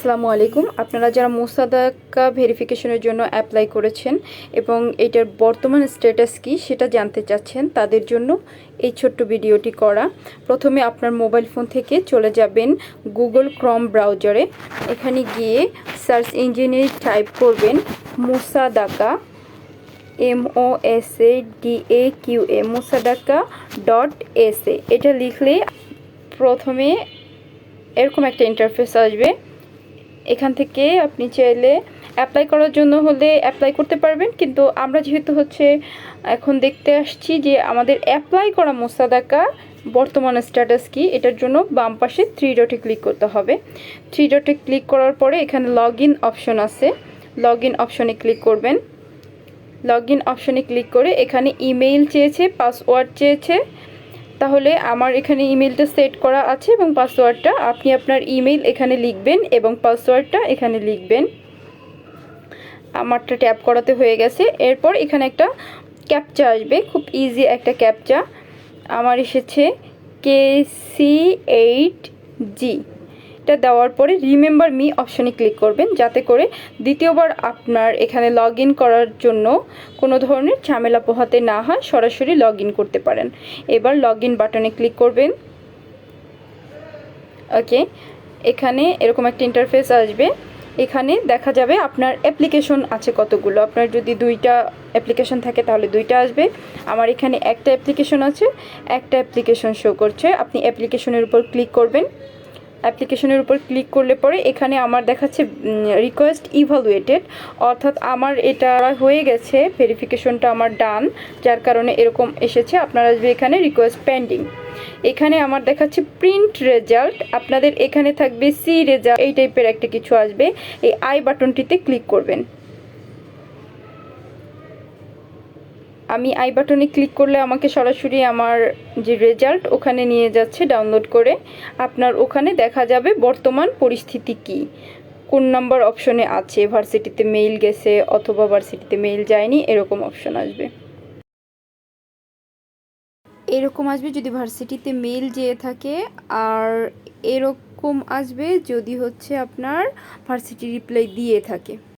আসসালামু আলাইকুম। আপনারা যারা মোসাদাকা ভেরিফিকেশনের জন্য অ্যাপ্লাই করেছেন এবং এটার বর্তমান স্ট্যাটাস কি সেটা জানতে চাচ্ছেন, তাদের জন্য এই ছোট্ট ভিডিওটি করা। প্রথমে আপনার মোবাইল ফোন থেকে চলে যাবেন গুগল ক্রম ব্রাউজারে এখানে গিয়ে সার্চ ইঞ্জিনে টাইপ করবেন mosadaqa M O S A D A Q A mosadaqa dot S A এটা লিখলে প্রথমে এরকম একটা ইন্টারফেস আসবে। এখান থেকে আপনি চাইলে অ্যাপ্লাই করার জন্য হলে অ্যাপ্লাই করতে পারবেন। কিন্তু আমরা যেহেতু হচ্ছে এখন দেখতে আসছি যে আমাদের অ্যাপ্লাই করা মোসাদাকা বর্তমান স্ট্যাটাস কি, এটার জন্য বাম পাশে থ্রি ডটে ক্লিক করতে হবে। থ্রি ডটে ক্লিক করার পরে এখানে লগ ইন অপশন আছে। লগ ইন অপশনে ক্লিক করবেন। লগ ইন অপশনে ক্লিক করে এখানে ইমেইল চেয়েছে পাসওয়ার্ড চেয়েছে। তাহলে আমার এখানে ইমেলটা সেট করা আছে এবং পাসওয়ার্ডটা আপনি আপনার ইমেল এখানে লিখবেন এবং পাসওয়ার্ডটা এখানে লিখবেন। আমারটা ট্যাপ করাতে হয়ে গেছে। এরপর এখানে একটা ক্যাপচা আসবে। খুব ইজি একটা ক্যাপচা আমার এসেছে কে সি এইট জি। এটা দেওয়ার পরে রিমেম্বার মি অপশনে ক্লিক করবেন। যাতে করে দ্বিতীয়বার আপনার এখানে লগ করার জন্য কোনো ধরনের ঝামেলা পোহাতে না হয়, সরাসরি লগ করতে পারেন। এবার লগ বাটনে ক্লিক করবেন। ওকে, এখানে এরকম একটা ইন্টারফেস আসবে। এখানে দেখা যাবে আপনার অ্যাপ্লিকেশন আছে কতগুলো। আপনার যদি দুইটা অ্যাপ্লিকেশন থাকে তাহলে দুইটা আসবে। আমার এখানে একটা অ্যাপ্লিকেশন আছে, একটা অ্যাপ্লিকেশন শো করছে। আপনি অ্যাপ্লিকেশনের উপর ক্লিক করবেন। অ্যাপ্লিকেশনের উপর ক্লিক করলে পরে এখানে আমার দেখাচ্ছে রিকোয়েস্ট ইভালুয়েটেড অর্থাৎ আমার এটা হয়ে গেছে ভেরিফিকেশনটা আমার ডান যার কারণে এরকম এসেছে, আপনারা আসবে এখানে রিকোয়েস্ট পেন্ডিং এখানে আমার দেখাচ্ছে প্রিন্ট রেজাল্ট আপনাদের এখানে থাকবে সি রেজাল্ট এই টাইপের একটা কিছু আসবে, এই আই বাটনটিতে ক্লিক করবেন। আমি আই বাটনে ক্লিক করলে আমাকে সরাসরি আমার যে রেজাল্ট ওখানে নিয়ে যাচ্ছে ডাউনলোড করে। আপনার ওখানে দেখা যাবে বর্তমান পরিস্থিতি কি। কোন নাম্বার অপশনে আছে, ভার্সিটিতে মেইল গেছে অথবা ভার্সিটিতে মেইল যায়নি, এরকম অপশন আসবে। এরকম আসবে যদি ভার্সিটিতে মেইল যেয়ে থাকে, আর এরকম আসবে যদি হচ্ছে আপনার ভার্সিটি রিপ্লাই দিয়ে থাকে।